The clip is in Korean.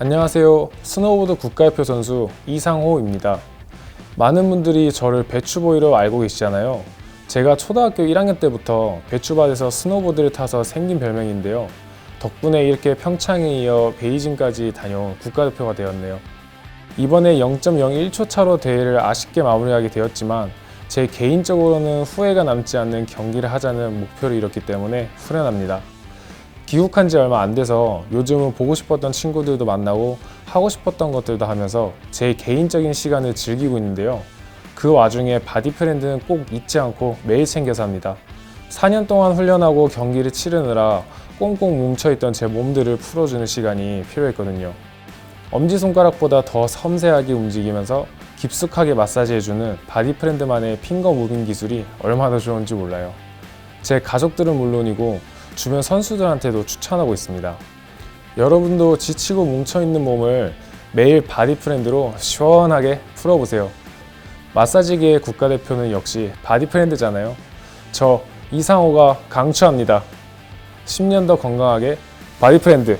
안녕하세요. 스노우보드 국가대표 선수 이상호입니다. 많은 분들이 저를 배추보이로 알고 계시잖아요. 제가 초등학교 1학년 때부터 배추밭에서 스노보드를 타서 생긴 별명인데요. 덕분에 이렇게 평창에 이어 베이징까지 다녀온 국가대표가 되었네요. 이번에 0.01초 차로 대회를 아쉽게 마무리하게 되었지만 제 개인적으로는 후회가 남지 않는 경기를 하자는 목표를 이뤘기 때문에 후련합니다. 귀국한 지 얼마 안 돼서 요즘은 보고 싶었던 친구들도 만나고 하고 싶었던 것들도 하면서 제 개인적인 시간을 즐기고 있는데요. 그 와중에 바디 프렌드는 꼭 잊지 않고 매일 챙겨서 합니다. 4년 동안 훈련하고 경기를 치르느라 꽁꽁 뭉쳐있던 제 몸들을 풀어주는 시간이 필요했거든요. 엄지손가락보다 더 섬세하게 움직이면서 깊숙하게 마사지해주는 바디 프렌드만의 핑거 무빙 기술이 얼마나 좋은지 몰라요. 제 가족들은 물론이고 주변 선수들한테도 추천하고 있습니다. 여러분도 지치고 뭉쳐있는 몸을 매일 바디 프렌드로 시원하게 풀어보세요. 마사지계의 국가대표는 역시 바디 프렌드잖아요. 저 이상호가 강추합니다. 10년 더 건강하게 바디 프렌드